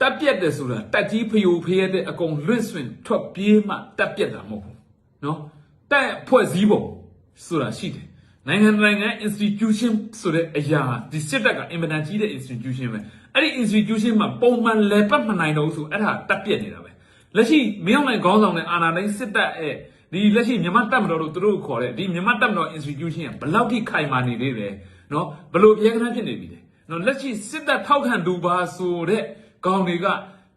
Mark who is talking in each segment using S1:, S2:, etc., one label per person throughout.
S1: တက်ပြက်တယ်ဆိုတာတက်ကြီးဖယိုဖျဲတဲ့အကုန်လွင့်ဆွင်ထွက်ပြေးမှတက်ပြက်တာမဟုတ်ဘူးနော်တက်ဖွဲ့စည်းပုံဆိုတာရှိတယ်နိုင်ငံတစ်နိုင်ငံ institution ဆိုတဲ့အရာဒီစစ်တပ်ကအင်မတန်ကြီးတဲ့ institution ပဲအဲ့ဒီ institution မှာပုံမှန်လဲပတ်မနိုင်တော့ဘူးဆိုအဲ့ဒါတက်ပြက်နေတာပဲလက်ရှိမင်းအောင်နိုင်ခေါင်းဆောင်တဲ့အာဏာသိမ်းစစ်တပ်ရဲ့ဒီလက်ရှိမြန်မာတပ်မတော်တို့သူတို့ခေါ်တဲ့ဒီမြန်မာတပ်မတော် institution ကဘယ်လောက်ထိခိုင်မာနေသေးလဲနော်ဘယ်လိုပြဲကန်းဖြစ်နေပြီလဲနော်လက်ရှိစစ်တပ်ထောက်ခံသူပါဆိုတဲ့ ကောင်တွေက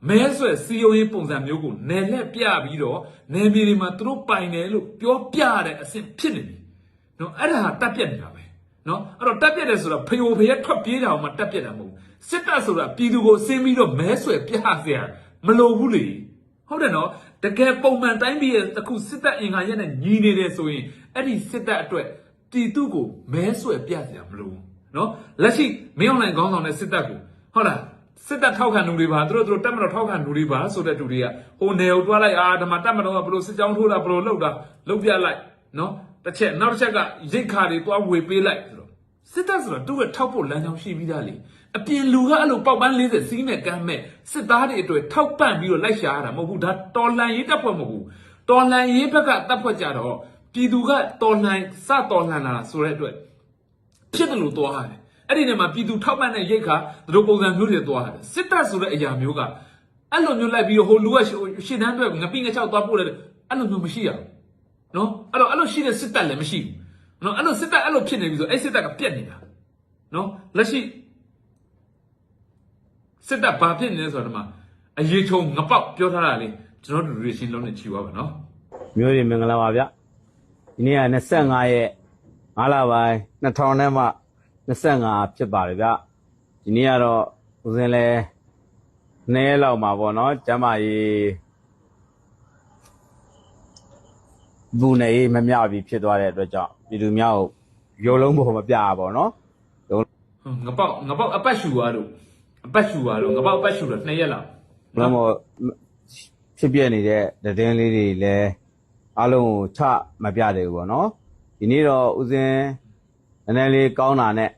S1: မဲဆွယ်စီယုံရေးပုံစံမျိုးကိုနယ်လက်ပြပြီးတော့နယ်မြေတွေမှာသူတို့ပိုင်တယ်လို့ပြောပြတဲ့အဆင့်ဖြစ်နေပြီ။နော်အဲ့ဒါဟာတက်ပြက်နေတာပဲ။နော်အဲ့တော့တက်ပြက်တယ်ဆိုတော့ဖယိုဖယက်ထွက်ပြေးတာအောင်မှတက်ပြက်တာမဟုတ်ဘူး။စစ်တပ်ဆိုတာပြည်သူကိုဆင်းပြီးတော့မဲဆွယ်ပြစရာမလိုဘူးလေ။ဟုတ်တယ်နော်။တကယ်ပုံမှန်တိုင်းပြည်ရဲ့တခုစစ်တပ်အင်္ဂါရက်နဲ့ညီနေတယ်ဆိုရင်အဲ့ဒီစစ်တပ်အတွက်ပြည်သူကိုမဲဆွယ်ပြစရာမလိုဘူး။နော်လက်ရှိမင်းအွန်လိုင်းခေါင်းဆောင်တဲ့စစ်တပ်ကိုဟုတ်လား စစ်တပ်ထောက်ခံလူတွေပါသူတို့သူတို့တက်မတော်ထောက်ခံလူတွေပါဆိုတဲ့လူတွေကဟိုနယ်ကိုတွားလိုက်အာဓမ္မတက်မတော်ကဘလို့စစ်ကြောင်းထိုးတာဘလို့လှုပ်တာလှုပ်ပြလိုက်နော်တစ်ချက်နောက်တစ်ချက်ကရိတ်ခါတွေတွားဝေပေးလိုက်ဆိုတော့စစ်တပ်ဆိုတော့သူ့ရဲ့ထောက်ဖို့လမ်းကြောင်းရှိပြီးသားလေအပြင်လူကအဲ့လိုပေါက်ပန်း40စီးနဲ့ကမ်းမဲ့စစ်သားတွေအတွက်ထောက်ပံ့ပြီးတော့လိုက်ရှာရတာမဟုတ်ဘူးဒါတော်လန်ရေးတပ်ဖွဲ့မဟုတ်ဘူးတော်လန်ရေးဘက်ကတပ်ဖွဲ့ကြတော့ပြည်သူကတော်လန်စတော်လန်လာဆိုတဲ့အတွက်ဖြစ်တယ်လို့သွားရတယ် အဲ့ဒီနေမှာပြည်သူထောက်ပံ့တဲ့ရိတ်ခါသူတို့ပုံစံမျိုးတွေသွားရတယ်စစ်တပ်ဆိုတဲ့အရာမျိုးကအဲ့လိုမျိုးလိုက်ပြီးတော့ဟိုလူကရှင်းတန်းအတွက်ငပိငချောက်သွားပို့တယ်အဲ့လိုမျိုးမရှိရဘူးနော်အဲ့တော့အဲ့လိုရှိတဲ့စစ်တပ်လည်းမရှိဘူးနော်အဲ့လိုစစ်တပ်အဲ့လိုဖြစ်နေပြီဆိုအဲ့စစ်တပ်ကပြက်နေတာနော်လက်ရှိစစ်တပ်ဘာဖြစ်နေလဲဆိုတော့ဒီမှာအရေးချုံငပောက်ပြောထားတာလေကျွန်တော်တို့လူတွေရှင်းလုံးနဲ့ချီသွားပါနော်
S2: မျိုးတွေမင်္ဂလာပါဗျဒီနေ့က25ရက်5လပိုင်း2000နဲ့မှ 25ဖြစ်ပါတယ်ဗျဒီနေ့ကတော့ဦးစင်းလဲနဲလောက်မှာပေါ့နော်ကျမ်းမာရေးဘူးနေမမျှပြီဖြစ်သွားတဲ့အတွက်ကြောင့်ပြည်သူများကိုရုံလုံးပေါ်မပြရပါတော့နော်
S1: ငပောက်ငပောက်အပတ်ရှူသွားလို့အပတ်ရှူသွားလို့ငပောက်အပတ်ရှူတော့2ရက်လောက်
S2: ဘယ်မှာဖြစ်ပြနေတဲ့သတင်းလေးတွေလည်းအားလုံးကိုချမပြသေးဘူးပေါ့နော်ဒီနေ့တော့ဦးစင်းနည်းနည်းလေးကောင်းတာနဲ့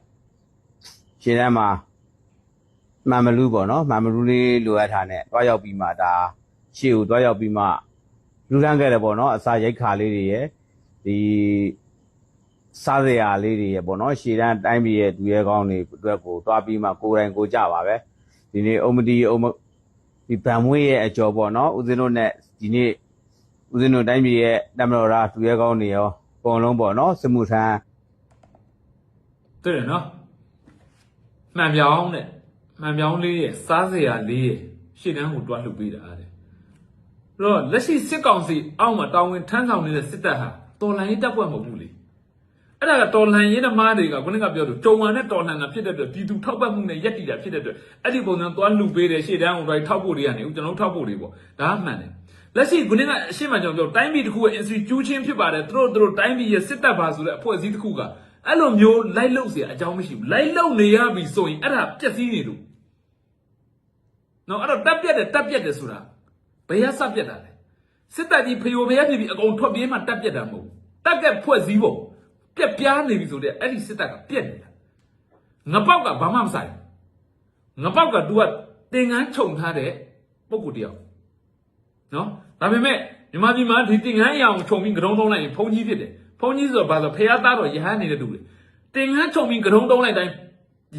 S2: ရှင်းတန်းမှာမှန်မလူပေါ့နော်မှန်မလူလေးလိုအပ်တာနဲ့တွားရောက်ပြီးမှဒါရှေ့ကိုတွားရောက်ပြီးမှလူလန်းခဲ့တယ်ပေါ့နော်အစာရိတ်ခါလေးတွေရယ်ဒီစားစရာလေးတွေရယ်ပေါ့နော်ရှေ့တန်းတိုင်းပြည်ရဲ့သူရဲကောင်းတွေအတွက်ကိုတွားပြီးမှကိုယ်တိုင်ကိုယ်ကြပါပဲဒီနေ့အုံမတီအုံမဒီဗံမွေးရဲ့အကျော်ပေါ့နော်ဦးဇင်းတို့ ਨੇ ဒီနေ့ဦးဇင်းတို့တိုင်းပြည်ရဲ့တမတော်ရာသူရဲကောင်းတွေရောအကုန်လုံးပေါ့နော်စမှုထမ်း
S1: တွေ့တယ်နော် မှန်ပြောင်းတဲ့မှန်ပြောင်းလေးရဲ့စားစရာလေးရဲ့ရှေ့တန်းကိုတွားလှုပ်ပေးတာတဲ့အဲ့တော့လက်ရှိစစ်ကောင်စီအောက်မှာတာဝန်ထမ်းဆောင်နေတဲ့စစ်တပ်ဟာတော်လှန်ရေးတပ်ဖွဲ့မဟုတ်ဘူးလေအဲ့ဒါကတော်လှန်ရေးသမားတွေကခုနကပြောလို့ကြုံဝါနဲ့တော်လှန်တာဖြစ်တဲ့အတွက်ပြည်သူထောက်ပံ့မှုနဲ့ရက်တည်တာဖြစ်တဲ့အတွက်အဲ့ဒီပုံစံတွားလှုပ်ပေးတယ်ရှေ့တန်းကိုတွားထောက်ဖို့တွေကနေဦးကျွန်တော်တို့ထောက်ဖို့တွေပေါ့ဒါကမှန်တယ်လက်ရှိခုနကအရှင်းမှကျွန်တော်ပြောတိုင်းပြည်တစ်ခုရဲ့ institution ဖြစ်ပါတယ်သူတို့သူတို့တိုင်းပြည်ရဲ့စစ်တပ်ပါဆိုတဲ့အဖွဲ့အစည်းတစ်ခုက အဲ့လိုမျိုးလိုက်လုเสียအကြောင်းမရှိဘူးလိုက်လုနေရပြီဆိုရင်အဲ့ဒါပျက်စီးနေလို့နော်အဲ့တော့တက်ပြက်တယ်တက်ပြက်တယ်ဆိုတာဘယ်ရစပြက်တာလဲစစ်တပ်ကြီးဖျို့ဖျက်ဖြစ်ပြီးအကုန်ထွက်ပြေးမှတက်ပြက်တာမဟုတ်ဘူးတက်ကက်ဖွဲ့စည်းဖို့ပြက်ပြားနေပြီဆိုတဲ့အဲ့ဒီစစ်တပ်ကပြက်နေတာငပောက်ကဘာမှမဆိုင်ဘူးငပောက်က तू ကတင်ငန်းခြုံထားတဲ့ပုံကိုယ်တယောက် နော်ဒါပေမဲ့မြန်မာပြည်မှာဒီတင်ငန်းအရာကိုခြုံပြီးကရုံးတုံးလိုက်ရင်ဖုန်ကြီးဖြစ်တယ် ဖုန်ကြီးဆိုတော့ဘာလို့ဖះသားတော့ယဟန်နေတဲ့တူလေတင်ငန်းခြုံပြီးကရုံးတုံးလိုက်တိုင်း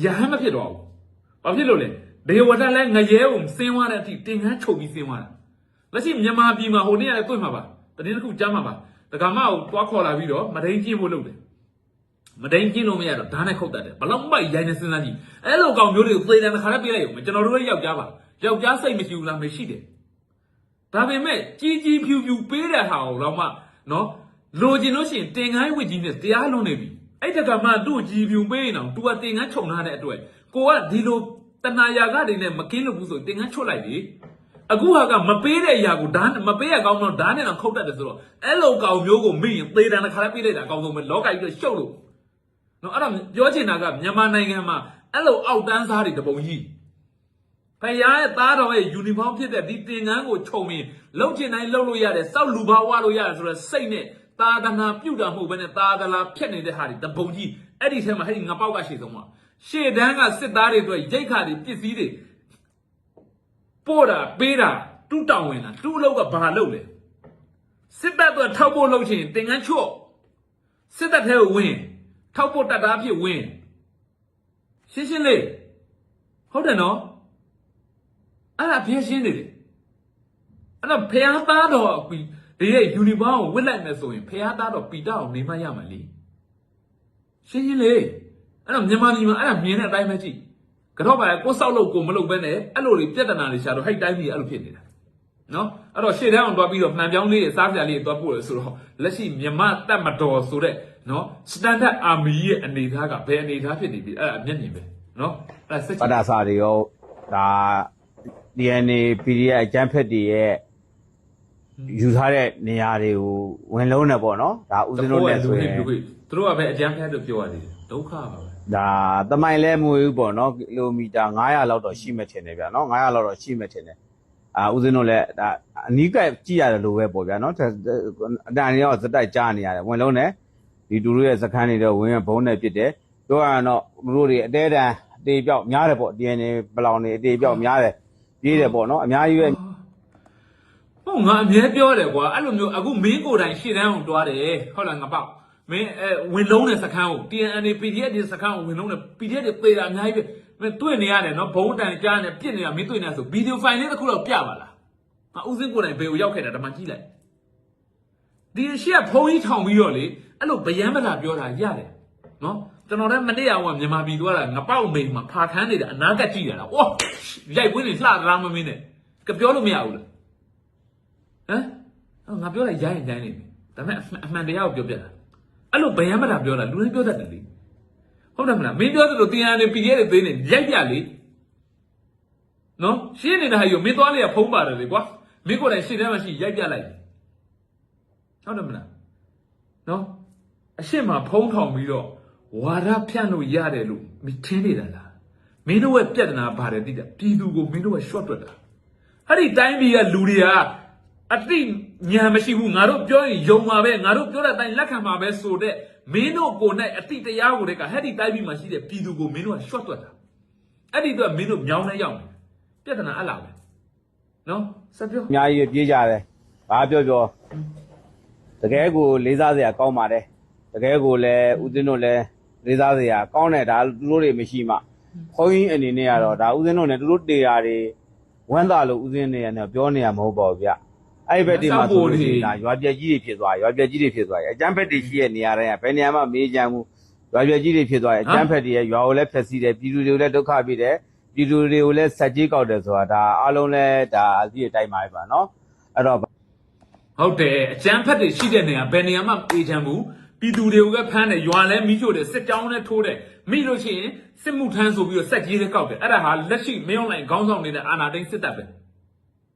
S1: ယဟန်မဖြစ်တော့ဘူးဘာဖြစ်လို့လဲဒေဝဒလဲငရဲကိုစင်းသွားတဲ့အထိတင်ငန်းခြုံပြီးစင်းသွားတာလက်ရှိမြန်မာပြည်မှာဟိုနေ့ကလည်းတွေ့မှာပါတတိယတစ်ခုကြားမှာပါဒကမကိုတွားခေါ်လာပြီးတော့မဒိန်ကျင်းဖို့လုပ်တယ်မဒိန်ကျင်းလို့မရတော့ဓာတ်နဲ့ခုတ်တတ်တယ်ဘလောက်မိုက်ရိုင်းနေစဉ်းစားကြည့်အဲ့လိုကောင်မျိုးတွေကိုသေတယ်တစ်ခါတည်းပြေးလိုက်ရုံကျွန်တော်တို့ရဲ့ယောက်ျားပါယောက်ျားစိတ်မရှိဘူးလားမရှိတယ်ဒါပေမဲ့ကြီးကြီးဖြူဖြူပေးတဲ့ဟာကိုတော့မှနော် လိုချင်လို့ရှိရင်တင်ငန်းဝစ်ကြီးနဲ့တရားလွန်နေပြီအဲ့တကမှသူ့ကြီးဖြူပေးရင်တော့ तू ကတင်ငန်းခြုံထားတဲ့အတွက်ကိုကဒီလိုတဏှာရာဂတွေနဲ့မကင်းလို့ဘူးဆိုတင်ငန်းချွတ်လိုက်လေအခုဟာကမပေးတဲ့အရာကိုဓာတ်မပေးရကောင်းတော့ဓာတ်နဲ့တော့ခုတ်တတ်တယ်ဆိုတော့အဲ့လိုကောင်မျိုးကိုမိရင်သေတံတစ်ခါလည်းပေးလိုက်တာအကောင်ဆုံးပဲလောကကြီးတော့ရှုပ်လို့နော်အဲ့ဒါပြောချင်တာကမြန်မာနိုင်ငံမှာအဲ့လိုအောက်တန်းစားတွေတပုံကြီးဖယားရဲ့သားတော်ရဲ့ယူနီဖောင်းဖြစ်တဲ့ဒီတင်ငန်းကိုခြုံပြီးလှုပ်ချင်တိုင်းလှုပ်လို့ရတယ်စောက်လူဘာဝလို့ရတယ်ဆိုတော့စိတ်နဲ့ သာသနာပြုတာမဟုတ်ဘဲနဲ့သာသနာဖြတ်နေတဲ့ဟာတွေတပုံကြီးအဲ့ဒီထဲမှာဟဲ့ဒီငပောက်ကရှေ့ဆုံးမှာရှေ့တန်းကစစ်သားတွေအတွက်ရိတ်ခါတွေပစ္စည်းတွေပို့တာပေးတာတူးတောင်းဝင်တာတူးလောက်ကဘာလုပ်လဲစစ်တပ်ကထောက်ဖို့လုပ်ချင်တင်ငန်းချော့စစ်တပ်ထဲကိုဝင်ထောက်ဖို့တပ်သားဖြစ်ဝင်ရှင်းရှင်းလေးဟုတ်တယ်နော်အဲ့ဒါပြင်းရှင်းနေတယ်အဲ့တော့ဖះသားတော်ဒီ ဒီရဲ့ယူနီဖောင်းကိုဝစ်လိုက်မယ်ဆိုရင်ဖះသားတော်ပီတာအောင်နေမရမှာလीရှင်းရှင်းလေးအဲ့တော့မြန်မာပြည်မှာအဲ့ဒါမြင်တဲ့အတိုင်းပဲကြည့်ကတော့ပါကိုစောက်လို့ကိုမလုပ်ဘဲနဲ့အဲ့လိုတွေပြဿနာတွေရှာတော့ဟိုက်တိုင်းကြီးအဲ့လိုဖြစ်နေတာနော်အဲ့တော့ရှေ့တန်းအောင်တွားပြီးတော့မှန်ပြောင်းလေးတွေစားစရာလေးတွေတွားပို့လို့ဆိုတော့လက်ရှိမြန်မာတပ်မတော်ဆိုတဲ့နော်စတန်ဒတ်အာမီရဲ့အနေအထားကဘယ်အနေအထားဖြစ်နေပြီအဲ့ဒါအမျက်မြင်ပဲနော်အဲ့ဒါစက်ချ
S2: ပ
S1: င်
S2: ဒါစာတွေရောဒါ DNA PDF အကျန်းဖက်တွေရဲ့ ယူထားတဲ့နေရာတွေကိုဝင်လုံးနေပေါ့နော်ဒါဦးဇင်းတို့နဲ့ဆိုရင်
S1: လူတွေသူတို့ကပဲအကြမ်းဖက်လို့ပြောရတယ်ဒုက္ခပါပဲ
S2: ဒါတမိုင်လဲမွေဘူးပေါ့နော်ကီလိုမီတာ900လောက်တော့ရှိမှထင်တယ်ဗျာနော်900လောက်တော့ရှိမှထင်တယ်အာဦးဇင်းတို့လည်းဒါအနီးကပ်ကြည့်ရတယ်လို့ပဲပေါ့ဗျာနော်အတန်တွေတော့စတိုက်ကြားနေရတယ်ဝင်လုံးနဲ့ဒီတူတို့ရဲ့စခန်းတွေတော့ဝင်ဘုံနဲ့ပြစ်တယ်ပြောရရင်တော့သူတို့တွေအတဲတန်အတေပြောက်များတယ်ပေါ့ DNA ဘလောင်တွေအတေပြောက်များတယ်ပြေးတယ်ပေါ့နော်အများကြီးပဲ
S1: ဟုတ်ငါအမြဲပြောတယ်ကွာအဲ့လိုမျိုးအခုမင်းကိုယ်တိုင်ရှေ့တန်းအောင်တွားတယ်ဟုတ်လားငါပေါ့မင်းအဲဝင်လုံးတဲ့စခန်းကို TNN PDF ဒီစခန်းကိုဝင်လုံးတဲ့ PDF တွေပေတာအများကြီးပဲမင်းတွေ့နေရတယ်နော်ဘုံတန်ကြားနေပြစ်နေတာမင်းတွေ့နေဆိုဗီဒီယိုဖိုင်လေးတစ်ခုတော့ပြပါလားငါဥစဉ်ကိုယ်တိုင်ဘယ်ကိုရောက်ခဲ့တာဒါမှကြည့်လိုက်ဒီရှေ့ကဖုံးကြီးထောင်ပြီးတော့လေအဲ့လိုဗျမ်းမလာပြောတာရတယ်နော်ကျွန်တော်လည်းမနေ့ကကမြန်မာပြည်သွားတာငပောက်မိန်မှာဖာထမ်းနေတယ်အနာကကြည့်ရတာဝါရိုက်ဝင်းနေလှတာမမင်းနဲ့ကပြောလို့မရဘူးလား ဟမ်အော်ငါပြောလိုက်ရိုင်းရင်ရိုင်းနေပြီဒါပေမဲ့အမှန်အမှန်တရားကိုပြောပြတာအဲ့လိုဗယံမတာပြောတာလူတိုင်းပြောတတ်တယ်လေဟုတ်တယ်မလားမင်းပြောသလိုတင်ရတယ်ပီရဲတွေသေးနေရိုက်ပြလေနော်ရှင်းနေတာဟာယူမင်းသွားလေဖုံးပါတယ်လေကွာမင်းကိုယ်တိုင်ရှင်းတယ်မှရှိရိုက်ပြလိုက်ဟုတ်တယ်မလားနော်အရှင်းမှာဖုံးထောင်ပြီးတော့ဝါရဖြန့်လို့ရတယ်လို့မင်းထင်နေတာလားမင်းတို့ရဲ့ပြဿနာပါတယ်တိတာပြည်သူကိုမင်းတို့က short တွက်တာအဲ့ဒီတိုင်းပြည်ကလူတွေက အတိညာမရှိဘူးငါတို့ပြောရင်ယုံမှာပဲငါတို့ပြောတဲ့အတိုင်းလက်ခံမှာပဲဆိုတဲ့မင်းတို့ကိုယ်နဲ့အတိတရားကိုတည်းကဟဲ့ဒီတိုင်းပြည်မှာရှိတဲ့ပြည်သူကိုမင်းတို့က short တွက်တာအဲ့ဒီတော့မင်းတို့မြောင်းနေရောက်တယ်ပြဿနာအဲ့လားပဲနော်ဆက်ပြော
S2: အများကြီးပဲပြေးကြတယ်ဘာပြောပြောတကယ်ကိုလေးစားစရာကောင်းပါတယ်တကယ်ကိုလည်းဦးဇင်းတို့လည်းလေးစားစရာကောင်းတယ်ဒါသူတို့တွေမရှိမှခွန်ကြီးအနေနဲ့ကတော့ဒါဦးဇင်းတို့နဲ့သူတို့တေတာတွေဝမ်းသာလို့ဦးဇင်းတွေနဲ့ပြောနေရမဟုတ်ပါဘူးဗျ အဲ့ဒီဘက်ဒီမှာဆိုလို့ရှိရင်ဒါရွာပြက်ကြီးတွေဖြစ်သွားရွာပြက်ကြီးတွေဖြစ်သွားတယ်အကျန်းဖက်တွေရှိရဲ့နေရာတိုင်းကဘယ်နေရာမှမေးကြမ်းဘူးရွာပြက်ကြီးတွေဖြစ်သွားတယ်အကျန်းဖက်တွေရဲ့ရွာကိုလည်းဖျက်ဆီးတယ်ပြည်သူတွေကိုလည်းဒုက္ခပေးတယ်ပြည်သူတွေကိုလည်းဆက်ကြီးကောက်တယ်ဆိုတာဒါအားလုံးလည်းဒါအပြည့်အတိုင်းပါပဲပါနော်အဲ့တော့
S1: ဟုတ်တယ်အကျန်းဖက်တွေရှိတဲ့နေရာဘယ်နေရာမှအေးချမ်းဘူးပြည်သူတွေကိုပဲဖမ်းတယ်ရွာလဲမိချို့တယ်စစ်ကြောင်းနဲ့ထိုးတယ်မိလို့ရှိရင်စစ်မှုထမ်းဆိုပြီးတော့စက်ကြီးတွေကောက်တယ်အဲ့ဒါဟာလက်ရှိမင်းအောင်လိုင်ခေါင်းဆောင်နေတဲ့အာဏာသိမ်းစစ်တပ်ပဲ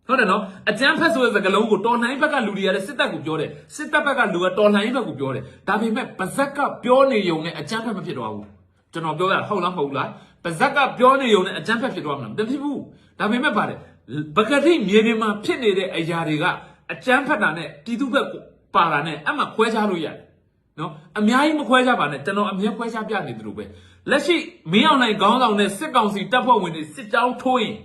S1: ဟုတ်တယ်နော်အကြမ်းဖက်ဆိုတဲ့စကားလုံးကိုတော်လှန်ရေးဘက်ကလူတွေကလည်းစစ်တပ်ကိုပြောတယ်စစ်တပ်ဘက်ကလူကတော်လှန်ရေးဘက်ကိုပြောတယ်ဒါပေမဲ့ပါဇက်ကပြောနေုံနဲ့အကြမ်းဖက်မဖြစ်တော့ဘူးကျွန်တော်ပြောရဟုတ်လားမဟုတ်လားပါဇက်ကပြောနေုံနဲ့အကြမ်းဖက်ဖြစ်တော့မှာမဖြစ်ဘူးဒါပေမဲ့ပါတယ်ပကတိမြေပြင်မှာဖြစ်နေတဲ့အရာတွေကအကြမ်းဖက်တာနဲ့ပြည်သူဘက်ကိုပါတာနဲ့အမှခွဲခြားလို့ရတယ်နော်အများကြီးမခွဲခြားပါနဲ့ကျွန်တော်အမြဲခွဲခြားပြနေတယ်လို့ပဲလက်ရှိမင်းအောင်နိုင်ခေါင်းဆောင်နဲ့စစ်ကောင်စီတပ်ဖွဲ့ဝင်တွေစစ်ကြောင်းထိုးရင်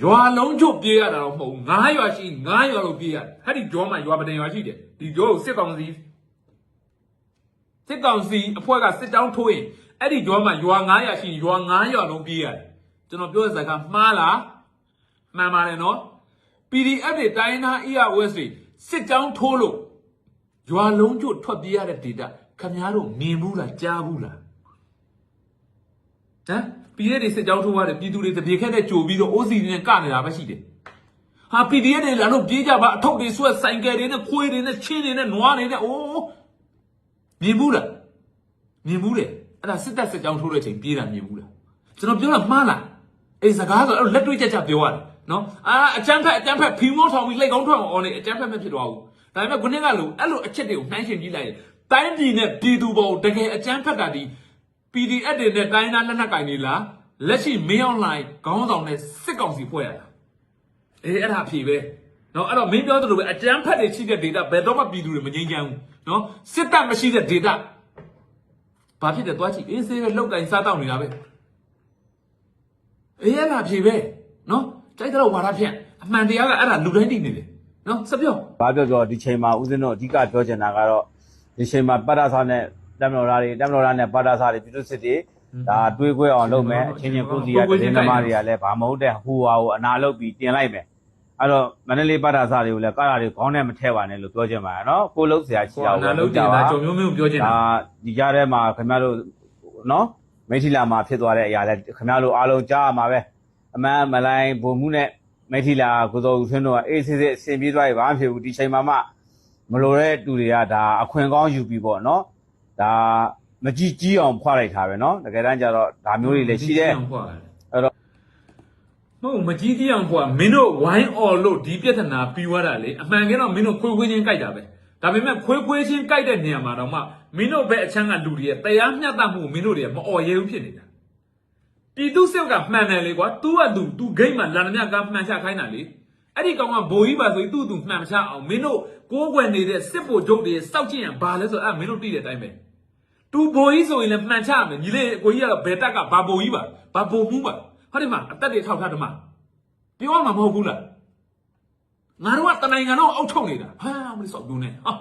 S1: ရွာလုံးချုပ်ပြေးရတာတော့မဟုတ်ဘူးငါးရွာရှိငါးရွာလို့ပြေးရတယ်ဟဲ့ဒီကြောမှာရွာပဒင်ရွာရှိတယ်ဒီကြောကိုစစ်ကောင်စီစစ်ကောင်စီအဖွဲ့ကစစ်တောင်းထိုးရင်အဲ့ဒီကြောမှာရွာ900ရွာရှိရွာ9ရွာလုံးပြေးရတယ်ကျွန်တော်ပြောတဲ့စကားမှားလားမှန်ပါတယ်နော် PDF တွေတိုင်းသား EROS တွေစစ်တောင်းထိုးလို့ရွာလုံးချုပ်ထွက်ပြေးရတဲ့ဒေတာခင်ဗျားတို့မြင်ဘူးလားကြားဘူးလားဟမ် ပြည်ရဲတွေစစ်ကြောင်းထိုးရတယ်ပြည်သူတွေတပြေခက်တဲ့ကြိုပြီးတော့အိုးစီတွေနဲ့ကနေတာပဲရှိတယ်ဟာ PDF တွေလာလို့ပြေးကြပါအထုပ်တွေဆွဲဆိုင်ကယ်တွေနဲ့ခွေးတွေနဲ့ချင်းတွေနဲ့နွားတွေနဲ့အိုးမြင်ဘူးလားမြင်ဘူးလေအဲ့ဒါစစ်တပ်စစ်ကြောင်းထိုးတဲ့အချိန်ပြေးတာမြင်ဘူးလားကျွန်တော်ပြောတာမှားလားအေးစကားဆိုအဲ့လိုလက်တွေ့ချက်ချက်ပြောရတယ်နော်အာအချမ်းဖက်အချမ်းဖက်ဖီမောထောင်ပြီးလက်ကောင်းထွက်အောင်အော်နေအချမ်းဖက်မဖြစ်တော့ဘူးဒါပေမဲ့ခုနှစ်ကလို့အဲ့လိုအချက်တွေကိုနှိုင်းရှင်ကြည့်လိုက်ရင်တိုင်းပြည်နဲ့ပြည်သူပေါ်တကယ်အချမ်းဖက်တာဒီ PDF တွေနဲ့တိုင်းသားလက်နက်ကင်တွေလားလက်ရှိမင်းအောင်လှိုင်ခေါင်းဆောင်နဲ့စစ်ကောင်စီဖွဲ့ရလားအေးအဲ့ဒါဖြေပဲနော်အဲ့တော့မင်းပြောသလိုပဲအကြမ်းဖက်တွေရှိတဲ့ data ဘယ်တော့မှပြည်သူတွေမငြိမ်းချမ်းဘူးနော်စစ်တပ်မရှိတဲ့ data ဘာဖြစ်တယ်သွားကြည့်အေးစေးပဲလောက်ကင်စားတောက်နေတာပဲအေးအဲ့ဒါဖြေပဲနော်ကြိုက်တော့ဝါရဖြန့်အမှန်တရားကအဲ့ဒါလူတိုင်းသိနေတယ်နော်စပြော
S2: ဘာပြောပြောဒီချိန်မှာဦးစင်းတို့အဓိကပြောချင်တာကတော့ဒီချိန်မှာပတ္တဆာနဲ့ တမတော်သားတွေတမတော်သားနဲ့ပတ်တာစာတွေပြည်သူစစ်တွေဒါတွေးခွဲအောင်လုပ်မယ်အချင်းချင်းကိုယ်စီရတဲ့သမားတွေကလည်းဘာမဟုတ်တဲ့ဟိုဟာကိုအနာလုပ်ပြီးတင်လိုက်မယ်အဲ့တော့မန္တလေးပတ်တာစာတွေကိုလည်းကားတာတွေခေါင်းနဲ့မထည့်ပါနဲ့လို့ပြောချင်ပါတယ်နော်ကိုလုံးဆရာချီ
S1: ဟို
S2: အောင်
S1: အနာလုံးတင်တာကြုံမျိုးမျိုးပြောချင်တာ
S2: ဒါဒီကြားထဲမှာခင်ဗျားတို့နော်မိထီလာမှာဖြစ်သွားတဲ့အရာလဲခင်ဗျားတို့အားလုံးကြားရမှာပဲအမှန်မလိုင်းဘုံမှုနဲ့မိထီလာကိုစောဦးဆွင်းတို့ကအေးစစ်စစ်အဆင်ပြေသွားပြီဘာမှဖြစ်ဘူးဒီချိန်မှာမှမလိုတဲ့တူတွေကဒါအခွင့်ကောင်းယူပြီးပေါ့နော် ဒါမကြည့်ကြီးအောင်ဖွာလိုက်တာပဲနော်တကယ်တမ်းကျတော့ဒါမျိုးတွေလည်းရှိတယ် အဲ့တော့
S1: မဟုတ်မကြီးကြီးအောင်ကွာမင်းတို့ဝိုင်းအော်လို့ဒီပြဿနာပြီးသွားတာလေအမှန်ကတော့မင်းတို့ခွေးခွေးချင်းကြိုက်တာပဲဒါပေမဲ့ခွေးခွေးချင်းကြိုက်တဲ့နေရာမှာတော့မှမင်းတို့ဘက်အချမ်းကလူတွေရဲ့တရားမျှတမှုကိုမင်းတို့တွေကမအော်ရဲဘူးဖြစ်နေတာပြည်သူစစ်ကမှန်တယ်လေကွာ तू က तू तू ဂိတ်မှာလန်မြကမှန်ချခိုင်းတာလေ အဲ့ဒီကောင်ကဘိုလ်ကြီးပါဆိုပြီးသူ့သူမှန်မချအောင်မင်းတို့ကိုးကွယ်နေတဲ့စစ်ဗိုလ်ချုပ်တွေစောက်ကြည့်ရင်ဘာလဲဆိုတော့အဲ့မင်းတို့သိတဲ့အတိုင်းပဲသူဘိုလ်ကြီးဆိုရင်လည်းမှန်ချမယ်ညီလေးကိုကြီးကဘယ်တက်ကဘာဘိုလ်ကြီးပါဘာဘိုလ်မှုပါဟုတ်တယ်မအသက်တွေထောက်ထားတယ်မပြောမှာမဟုတ်ဘူးလားငါတို့ကတနိုင်ငံတော့အုပ်ချုပ်နေတာဟာမလို့စောက်ပြုံးနေဟာ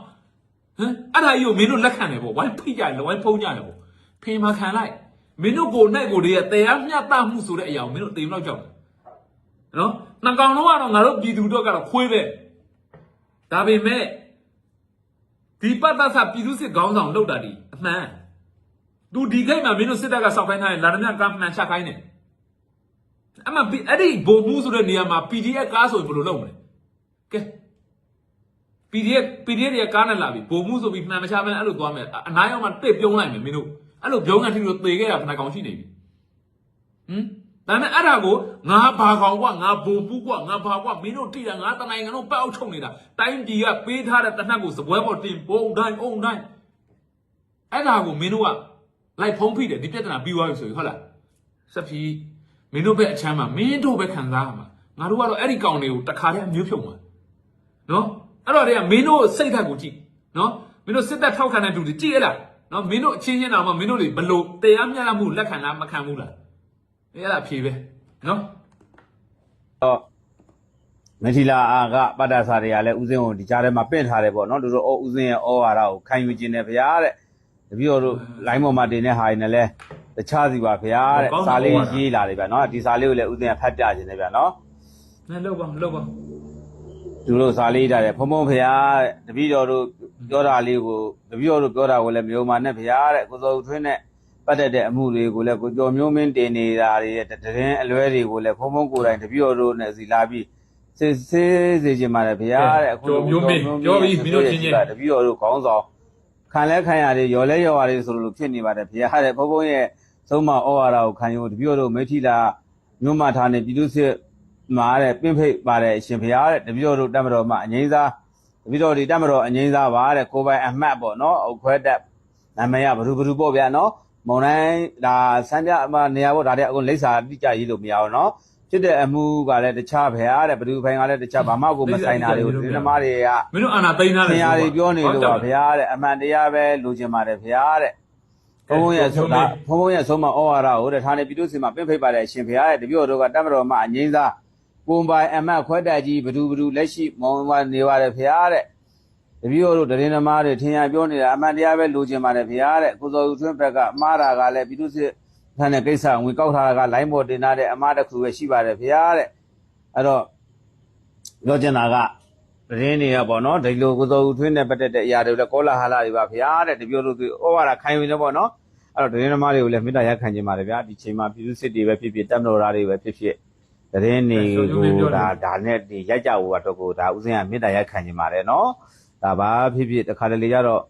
S1: ဟမ်အဲ့ဒါကြီးကိုမင်းတို့လက်ခံတယ်ပေါ့ဝိုင်းဖိကြတယ်ဝိုင်းဖုံးကြတယ်ပေါ့ဖင်မခံလိုက်မင်းတို့ကိုနိုင်ကိုတည်းရဲ့တရားမျှတမှုဆိုတဲ့အရာကိုမင်းတို့တင်လောက်ကြောက်နော် နှကောင်တော့ကတော့ငါတို့ပြည်သူတို့ကတော့ခွေးပဲဒါပေမဲ့ဒီပတ်သက်စာပြည်သူစစ်ခေါင်းဆောင်လောက်တာဒီအမှန်သူဒီခိတ်မှာမင်းတို့စစ်တပ်ကစောက်ခိုင်းထားရင်လာရမြကမှန်ချခိုင်းတယ်အမပီအဲ့ဒီဘုံမှုဆိုတဲ့နေရာမှာ PDF ကားဆိုရင်ဘယ်လိုလုပ်မလဲကဲ PDF PDF ရဲ့ကားနဲ့လာပြီဘုံမှုဆိုပြီးမှန်မချမနဲ့အဲ့လိုသွားမယ်အနားရောက်မှတစ်ပြုံးလိုက်မယ်မင်းတို့အဲ့လိုပြုံးကန်ထိလို့သေခဲ့တာခဏကောင်ရှိနေပြီဟမ် ဒါနဲ့အဲ့ဒါကိုငါဘာကောင်ကွာငါဘုံမှုကွာငါဘာကွာမင်းတို့တိတာငါတနိုင်ငံလုံးပတ်အောက်ချုပ်နေတာတိုင်းပြည်ကပေးထားတဲ့တနက်ကိုစပွဲပေါ်တင်ပုံတိုင်းအုံတိုင်းအဲ့ဒါကိုမင်းတို့ကလိုက်ဖုံးဖိတယ်ဒီပြဿနာပြီးသွားပြီဆိုရင်ဟုတ်လားစဖီမင်းတို့ပဲအချမ်းမှာမင်းတို့ပဲခံစားရမှာငါတို့ကတော့အဲ့ဒီကောင်တွေကိုတခါတည်းအမျိုးဖြုံမှာနော်အဲ့တော့တည်းကမင်းတို့စိတ်ဓာတ်ကိုကြည့်နော်မင်းတို့စစ်တပ်ထောက်ခံတဲ့သူတွေကြည့်ရလားနော်မင်းတို့အချင်းချင်းတော်မှာမင်းတို့တွေဘလို့တရားမျှတမှုလက်ခံလားမခံဘူးလား အဲ့ဒါဖြေပဲနော်
S2: တော့မထီလာအာကပတ်တာစာတွေကလည်းဦးစင်းကိုဒီကြားထဲမှာပင့်ထားတယ်ပေါ့နော်တို့တို့အော်ဦးစင်းရဲ့ဩဝါဒကိုခံယူခြင်းနဲ့ဗျာတဲ့တပည့်တော်တို့လိုင်းပေါ်မှာတင်တဲ့ဟာတွေနဲ့လည်းတခြားစီပါဗျာတဲ့စာလေးရေးလာတယ်ဗျာနော်ဒီစာလေးကိုလည်းဦးစင်းကဖတ်ပြခြင်းနဲ့ဗျာနော်
S1: နဲလောက်ပါလောက်ပါ
S2: သူတို့စာလေးထားတယ်ဖုံဖုံဖျားတဲ့တပည့်တော်တို့ပြောတာလေးကိုတပည့်တော်တို့ပြောတာကိုလည်းမျိုးမာနဲ့ဖျားတဲ့ကိုစောဦးထွင်းနဲ့ ပတ်သက်တဲ့အမှုတွေကိုလည်းကိုကျော်မျိုးမင်းတင်နေတာတွေရဲ့တရင်အလွဲတွေကိုလည်းဖုံဖုံကိုယ်တိုင်တပည့်တော်တို့နဲ့စီလာပြီးစစ်စေးစေခြင်းပါတယ်ဖျားတဲ့
S1: ကျော်မျိုးမင်းပြောပြီးမင်းတို့ချင်းချင်း
S2: တပည့်တော်တို့ခေါင်းဆောင်ခံလဲခံရတယ်ရော်လဲရော်ရတယ်ဆိုလို့ဖြစ်နေပါတယ်ဖျားတဲ့ဖုံဖုံရဲ့သုံးမဩဝါဒကိုခံယူတပည့်တော်တို့မေထီလာမြို့မထားနေပြည်သူစစ် မှာတဲ့ပင့်ဖိတ်ပါတယ်အရှင်ဘုရားတဲ့တပည့်တော်တို့တတ်မတော်မှာအငိမ့်စားတပည့်တော်ဒီတတ်မတော်အငိမ့်စားပါတဲ့ကိုပိုင်အမှတ်ပေါ့နော်အုတ်ခွဲတက်နာမည်ကဘ누구ဘ누구ပေါ့ဗျာနော် မုံတိုင်းဒါစမ်းပြအမနေရာပေါ့ဒါတဲ့အကုန်လိပ်စာတိကျရေးလို့မရအောင်နော်ဖြစ်တဲ့အမှုကလည်းတခြားဘုရားတဲ့ဘ누구ဖိုင်ကလည်းတခြားဘာမှကိုမဆိုင်တာတွေကိုဒီနမတွေက
S1: မင်းတို့အာနာသိမ်းထား
S2: သ
S1: တယ်
S2: င်ရတွေပြောနေလို့ပါဘုရားတဲ့အမှန်တရားပဲလိုချင်ပါတယ်ဘုရားတဲ့ဘုံဘုံရဲ့ဆိုတာဘုံဘုံရဲ့ဆုံးမဩဝါဒကိုတဲ့ဌာနေပြည်သူစီမှာပင့်ဖိတ်ပါတယ်အရှင်ဘုရားတဲ့တပည့်တော်ကတတ်မတော်မှာအငိမ့်စားပုံပိုင်အမတ်ခွဲတက်ကြီးဘဒူဘဒူလက်ရှိမောင်မနေပါတယ်ဖရားတဲ့ တပည့်တော်တို့တရင်သမားတွေထင်ရပြောနေတာအမှန်တရားပဲလိုချင်ပါတယ်ဖရားတဲ့ကိုစောဦးထွန်းဘက်ကမှားတာကလည်းပြည်သူစစ်ထမ်းတဲ့ကိစ္စဝင်ကောက်ထားတာကလိုင်းပေါ်တင်ထားတဲ့အမှားတစ်ခုပဲရှိပါတယ်ဖရားတဲ့အဲ့တော့ပြောချင်တာကတရင်တွေကပေါ့နော်ဒီလိုကိုစောဦးထွန်းနဲ့ပတ်သက်တဲ့အရာတွေလည်းကောလာဟလာတွေပါဖရားတဲ့တပည့်တော်တို့ဩဝါဒခိုင်ဝင်နေပေါ့နော်အဲ့တော့တရင်သမားတွေကိုလည်းမေတ္တာရက်ခံခြင်းပါတယ်ဗျာဒီချိန်မှာပြည်သူစစ်တွေပဲဖြစ်ဖြစ်တပ်မတော်သားတွေပဲဖြစ်ဖြစ်သတင်းနေကိုဒါဒါနဲ့ဒီရိုက်ကြဖို့ကတော့ကိုဒါဥစဉ်ကမေတ္တာရက်ခံနေပါတယ်နော် ဒါဘာဖြစ်ဖြစ်တခါတလေကျတော့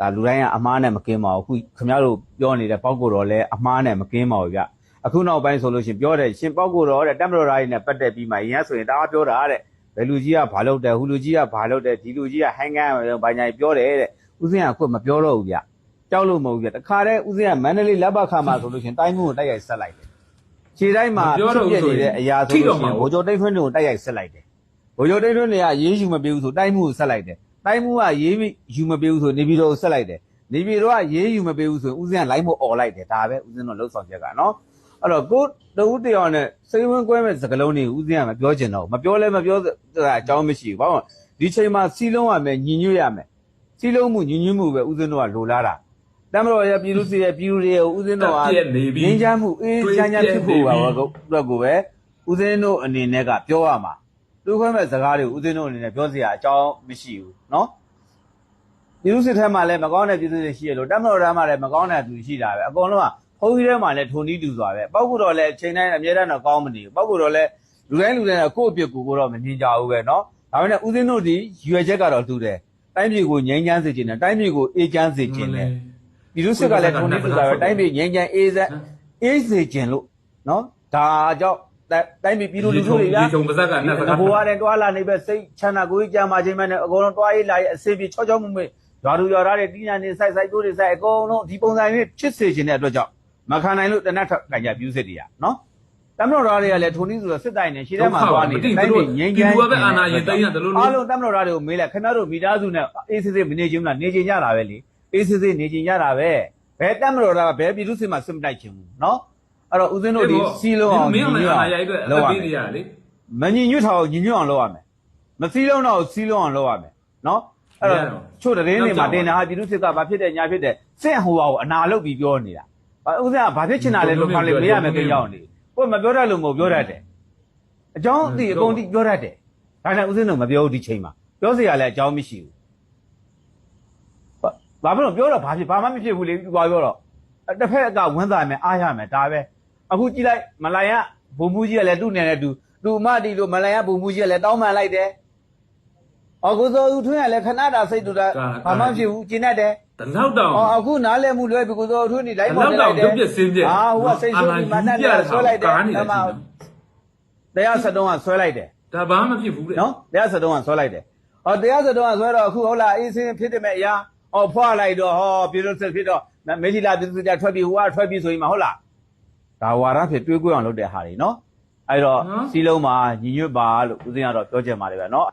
S2: ဒါလူတိုင်းကအမားနဲ့မကင်းပါဘူးအခုခင်ဗျားတို့ပြောနေတဲ့ပေါက်ကိုတော့လဲအမားနဲ့မကင်းပါဘူးဗျအခုနောက်ပိုင်းဆိုလို့ရှင်ပြောတယ်ရှင်ပေါက်ကိုတော့တဲ့တက်မတော်သားကြီးနဲ့ပတ်သက်ပြီးမှရင်းဆိုရင်ဒါကပြောတာတဲ့ဘယ်လူကြီးကဘာလုပ်တယ်ဟူလူကြီးကဘာလုပ်တယ်ဒီလူကြီးကဟန်ကန်ဘာညာပြောတယ်တဲ့ဥစဉ်ကအခုမပြောတော့ဘူးဗျကြောက်လို့မဟုတ်ဘူးဗျတခါတည်းဥစဉ်ကမန္တလေးလက်ပတ်ခါမှာဆိုလို့ရှင်တိုင်းမှုကိုတိုက်ရိုက်ဆက်လိုက်တယ်ခြေတိုင်းမှာဖြစ်ပြနေတဲ့အရာဆိုလို့ရှင်ဘိုးကျော်တိတ်ထွန်းတွေကိုတိုက်ရိုက်ဆက်လိုက်တယ်ဘိုးကျော်တိတ်ထွန်းတွေကရေးယူမပေးဘူးဆိုတိုင်းမှုကိုဆက်လိုက်တယ် တိုင်းမှုကရေးယူမပေးဘူးဆိုနေပြည်တော်ကိုဆက်လိုက်တယ်နေပြည်တော်ကရေးယူမပေးဘူးဆိုရင်ဥစဉ်ကလိုင်းမို့អော်လိုက်တယ်ဒါပဲဥစဉ်တော့လှုပ်ဆောင်ချက်ကနော်အဲ့တော့ကိုတဦးတယောက်နဲ့စိတ်ဝင်ကွဲမဲ့စကလုံးတွေဦးစင်းကမပြောချင်တော့ဘူးမပြောလဲမပြောတာအကြောင်းမရှိဘူးဘာလို့လဲဒီချိန်မှာစီလုံးရမယ်ညီညွတ်ရမယ်စီလုံးမှုညီညွတ်မှုပဲဦးစင်းတို့ကလိုလားတာတမတော်ရပြည်သူစီရပြည်သူတွေကိုဦးစင်းတို့က
S1: ပြည့်နေပြီ
S2: ငင်းချမ်းမှုအေးချမ်းချမ်းဖြစ်ဖို့ပါတော့တော့ကိုပဲဦးစင်းတို့အနေနဲ့ကပြောရမှာလူခွဲမဲ့စကားတွေကိုဦးစင်းတို့အနေနဲ့ပြောစရာအကြောင်းမရှိဘူး နော်ပြည်သူစစ်ထဲမှာလည်းမကောင်းတဲ့ပြည်သူတွေရှိရလို့တပ်မတော်သားမှာလည်းမကောင်းတဲ့သူရှိတာပဲအကုန်လုံးကဘုန်းကြီးထဲမှာလည်းထုံနီးတူစွာပဲပောက်ကူတော်လည်းချိန်တိုင်းအမြဲတမ်းတော့ကောင်းမနေဘူးပောက်ကူတော်လည်းလူတိုင်းလူတိုင်းကကိုယ့်အပြစ်ကိုကိုတော့မမြင်ကြဘူးပဲနော်ဒါပေမဲ့ဦးစင်းတို့ဒီရွယ်ချက်ကတော့တူတယ်တိုင်းပြည်ကိုငြိမ်းချမ်းစေချင်တယ်တိုင်းပြည်ကိုအေးချမ်းစေချင်တယ်ပြည်သူစစ်ကလည်းထုံနီးတူစွာပဲတိုင်းပြည်ငြိမ်းချမ်းအေးစက်အေးစေချင်လို့နော်ဒါကြောင့် တိုင်းပြည်ပြည်သူလူထုတွေရ
S1: ဒီချုံပါဇက်ကနတ်စကား
S2: ဘိုးရတယ်တွာလာနေပဲစိတ်ချမ်းသာကိုယ်ကြီးကြမ်းမာခြင်းမဲ့နဲ့အကုန်လုံးတွားရေးလာရေးအစီအပြေချောချောမှုမဲ့ရွာသူရွာသားတွေတင်းညာနေဆိုင်ဆိုင်တိုးတွေဆိုင်အကုန်လုံးဒီပုံစံမျိုးဖြစ်စေခြင်းတဲ့အတွက်ကြောင့်မခံနိုင်လို့တနတ်ထပ်ကြပြည်သူစစ်တွေကနော်တမတော်သားတွေကလည်းထုံနေဆိုတော့စစ်တိုင်းနဲ့ရှေ့ထဲမှာသွားနေတယ်တိုင်းပြည်ငြိမ်းချမ်း
S1: ဒီကပဲအာနာရင်တိုင်းရတယ်လို့
S2: အားလုံးတမတော်သားတွေကိုမေးလိုက်ခင်ဗျားတို့မိသားစုနဲ့အေးစစ်စစ်မနေခြင်းမလားနေခြင်းကြတာပဲလေအေးစစ်စစ်နေခြင်းကြတာပဲဘယ်တမတော်သားကဘယ်ပြည်သူစစ်မှစစ်မတိုက်ခြင်းဘူးနော် အဲ့တော့ဦးဇင်းတို့ဒီစီလုံးအောင်
S1: မင်း
S2: ညီ
S1: မ
S2: ညွတ်
S1: အာ
S2: အောင်
S1: နာရိုက်အတွက်အ
S2: လုပ်
S1: သက်
S2: ရ
S1: ပေး
S2: မယ်
S1: နေရလေ
S2: မညီညွတ်တာကိုညီညွတ်အောင်လုပ်ရမယ်မစီလုံးတော့စီလုံးအောင်လုပ်ရမယ်နော်အဲ့တော့ချို့တရင်တွေမှာတင်တာဟာပြည်သူစစ်ကဘာဖြစ်တယ်ညာဖြစ်တယ်စစ်ဟိုဟာကိုအနာလုပ်ပြီးပြောနေတာဦးဇင်းကဘာဖြစ်ချင်တာလဲလို့ခါလေမေးရမယ်ကိရောက်နေကိုမပြောတတ်လို့မဟုတ်ပြောတတ်တယ်အကြောင်းအသိအကုန်သိပြောတတ်တယ်ဒါနဲ့ဦးဇင်းတို့မပြောဘူးဒီချိန်မှာပြောစရာလည်းအကြောင်းမရှိဘူးဘာဖြစ်လို့ပြောတော့ဘာဖြစ်ဘာမှမဖြစ်ဘူးလေဘာပြောတော့တစ်ဖက်ကဝန်းသာမယ်အားရမယ်ဒါပဲ အခုကြည့်လိုက်မလာရဘုံမူကြီးကလည်းသူ့နယ်နဲ့သူသူမတီလို့မလာရဘုံမူကြီးကလည်းတောင်းပန်လိုက်တယ်အော်ကိုစောဦးထွန်းကလည်းခဏတာစိတ်တူတာဘာမှဖြစ်ဘူးကျင်းတတ်တယ်
S1: တလောက်တောင်
S2: အော်အခုနားလဲမှုလွဲပြီကိုစောဦးထွန်းနေလိုက်
S1: တ
S2: ပေါ်
S1: လောက်
S2: နေ
S1: တော
S2: လို
S1: င်
S2: က်တယ်
S1: ရုပ်ပြစင်းပြ
S2: ဟာဟိုကစိတ်ဆိုးပြီးမနဲ့လည်းဆွဲလိုက်တယ်
S1: ကားနေ
S2: ဒါ
S1: တယ်
S2: မှတရားစတုံးကဆွဲလိုက်တယ်
S1: ဒါဘာမှဖြစ်ဘူးတဲ့
S2: နော်တရားစတုံးကဆွဲလိုက်တယ်ဟောတရားစတုံးကဆွဲတော့အခုဟုတ်လားအေးစင်းဖြစ်တယ်မဲ့အရာဟောဖွာလိုက်တော့ဟောပြည်လို့စစ်ဖြစ်တော့မေဂျီလာပြည်သူစစ်ထွက်ပြီးဟိုကထွက်ပြီးဆိုရင်မဟုတ်လား ဒါဝါရဖြစ်တွေးကွအောင်လုပ်တဲ့ဟာတွေနော်အဲ့တော့စီလုံးမှာညီညွတ်ပါလို့ဦးစင်းကတော့ပြောချင်ပါတယ်ဗျာနော်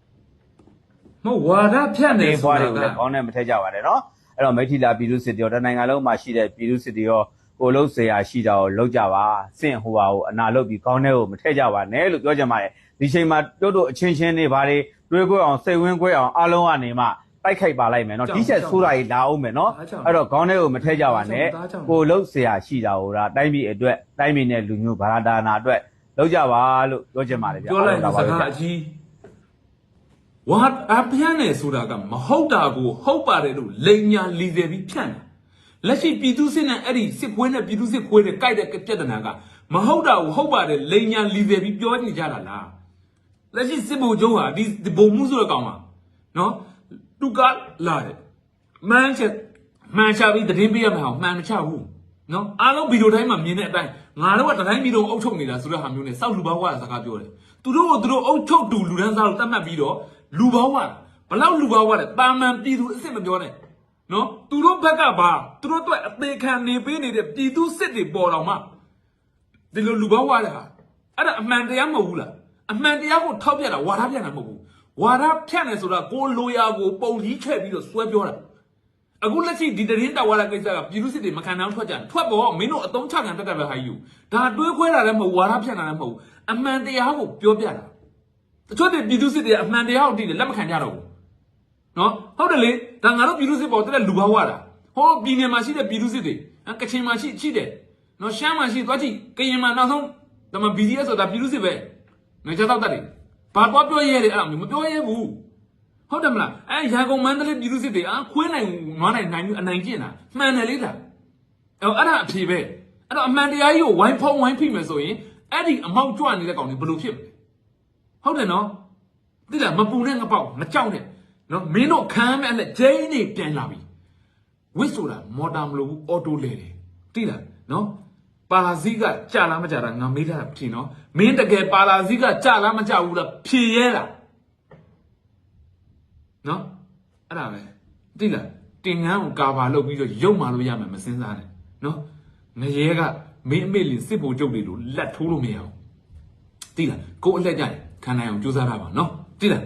S1: မဟုတ်ဝါဒဖြတ်နေ
S2: နေ
S1: ဆို
S2: ဖွား
S1: တာ
S2: တွေကို
S1: က
S2: လည်းကောင်းနဲ့မထည့်ကြပါနဲ့နော်အဲ့တော့မိထီလာပြည်သူစစ်ရောတနိုင်ငံလုံးမှာရှိတဲ့ပြည်သူစစ်တွေရောကိုလုံးဆေရာရှိတာကိုလောက်ကြပါစင့်ဟိုပါကိုအနာလုတ်ပြီးကောင်းတဲ့ကိုမထည့်ကြပါနဲ့လို့ပြောချင်ပါတယ်ဒီချိန်မှာတို့တို့အချင်းချင်းတွေဘာတွေတွေးခွဲအောင်စိတ်ဝင်းခွဲအောင်အားလုံးကနေမှ တိုက်ခိုက်ပါလိုက်မယ်နော်ဒီချက်ဆိုးတာကြီးလာအောင်မယ်နော်အဲ့တော့ကောင်းတဲ့ကိုမထည့်ကြပါနဲ့ကိုလုံးဆေရာရှိတာကိုဒါတိုင်းပြည်အတွက်တိုင်းပြည်နဲ့လူမျိုးဘာသာဒါနာအတွက်လောက်ကြပါလို့ပြောချင်ပါတယ်ဗျာ
S1: ပြောလိုက်တဲ့စကားအကြီးဝါအပြန်းနေဆိုတာကမဟုတ်တာကိုဟုတ်ပါတယ်လို့လိန်ညာလီတယ်ပြီးဖြန့်တယ်လက်ရှိပြည်သူစစ်နဲ့အဲ့ဒီစစ်ခွေးနဲ့ပြည်သူစစ်ခွေးတွေကြိုက်တဲ့ပြဿနာကမဟုတ်တာကိုဟုတ်ပါတယ်လိန်ညာလီတယ်ပြီးပြောနေကြတာလားလက်ရှိစစ်ဘုံကျုံးဟာဒီဒီဘုံမှုဆိုတဲ့ကောင်ပါနော် သူကလာတယ်မှန်ချက်မှန်ချပြီးတည်င်းပေးရမှာအောင်မှန်မချဘူးနော်အားလုံးဗီဒီယိုတိုင်းမှာမြင်တဲ့အတိုင်းငါတို့ကတိုင်းပြည်လုံးအုပ်ချုပ်နေတာဆိုတဲ့ဟာမျိုးနဲ့စောက်လူပေါင်းကစကားပြောတယ်သူတို့ကသူတို့အုပ်ချုပ်တူလူတန်းစားလို့တတ်မှတ်ပြီးတော့လူပေါင်းကဘလောက်လူပေါင်းကလဲတာမန်ပြည်သူအစ်စ်မပြောနဲ့နော်သူတို့ဘက်ကဘာသူတို့အတွက်အသေးခံနေပေးနေတဲ့ပြည်သူစစ်တွေပေါ်တော်မှာဒီလိုလူပေါင်းကလည်းဟာအဲ့ဒါအမှန်တရားမဟုတ်ဘူးလားအမှန်တရားကိုထောက်ပြတာဝါဒပြတာမဟုတ်ဘူး ဝါဒဖြန့်တယ်ဆိုတာကိုလိုရာကိုပုံကြီးချက်ပြီးတော့စွဲပြောတာအခုလက်ရှိဒီတရင်တော်ဝါလာကိစ္စကပြည်သူစစ်တွေမခံနိုင်ထွက်ကြတယ်ထွက်ပေါ်မင်းတို့အတုံးချခံတတ်တယ်ပဲဟာယူဒါတွေးခွဲတာလည်းမဟုတ်ဝါဒဖြန့်တာလည်းမဟုတ်အမှန်တရားကိုပြောပြတာတချို့တွေပြည်သူစစ်တွေအမှန်တရားကိုတည်တယ်လက်မခံကြတော့ဘူးနော်ဟုတ်တယ်လေဒါငါတို့ပြည်သူစစ်ပေါ်တက်လူပေါင်းဝါတာဟောပြည်နယ်မှာရှိတဲ့ပြည်သူစစ်တွေကချင်မှာရှိရှိတယ်နော်ရှမ်းမှာရှိသွားကြည့်ကရင်မှာနောက်ဆုံးဒါမှ BDS ဆိုတာပြည်သူစစ်ပဲနေကြတော့တတ်တယ် ဘာတော့ပြောရဲတယ်အဲ့လိုမျိုးမပြောရဲဘူးဟုတ်တယ်မလားအဲရန်ကုန်မန္တလေးပြည်သူစစ်တွေအာခွေးနိုင်နွားနိုင်နိုင်အနိုင်ကျင့်တာမှန်တယ်လေဒါအဲ့အဲ့ဒါအဖြေပဲအဲ့တော့အမှန်တရားကြီးကိုဝိုင်းဖုံးဝိုင်းဖိမယ်ဆိုရင်အဲ့ဒီအမောက်ကြွနေတဲ့ကောင်တွေဘယ်လိုဖြစ်မလဲဟုတ်တယ်နော်တိလားမပူနဲ့ငပေါက်မကြောက်နဲ့နော်မင်းတို့ခံမဲ့အဲ့ဂျိန်းနေပြန်လာပြီဝစ်ဆိုတာမော်တာမလို့ဘူးအော်တိုလေတယ်တိလားနော် ပါလာစီကကြာလားမကြာတာငါမေးထားတာဖြေနော်မင်းတကယ်ပါလာစီကကြာလားမကြာဘူးလားဖြေရဲလားနော်အဲ့ဒါပဲသိလားတင်ငန်းကိုကာဗာလုပ်ပြီးတော့ရုပ်မာလို့ရမယ်မစင်းစားနဲ့နော်ငရဲကမင်းအမေလင်စစ်ဘိုလ်ချုပ်တွေလိုလက်ထိုးလို့မရအောင်သိလားကိုယ်အလက်ကြရင်ခံနိုင်အောင်ကြိုးစားတာပါနော်သိလား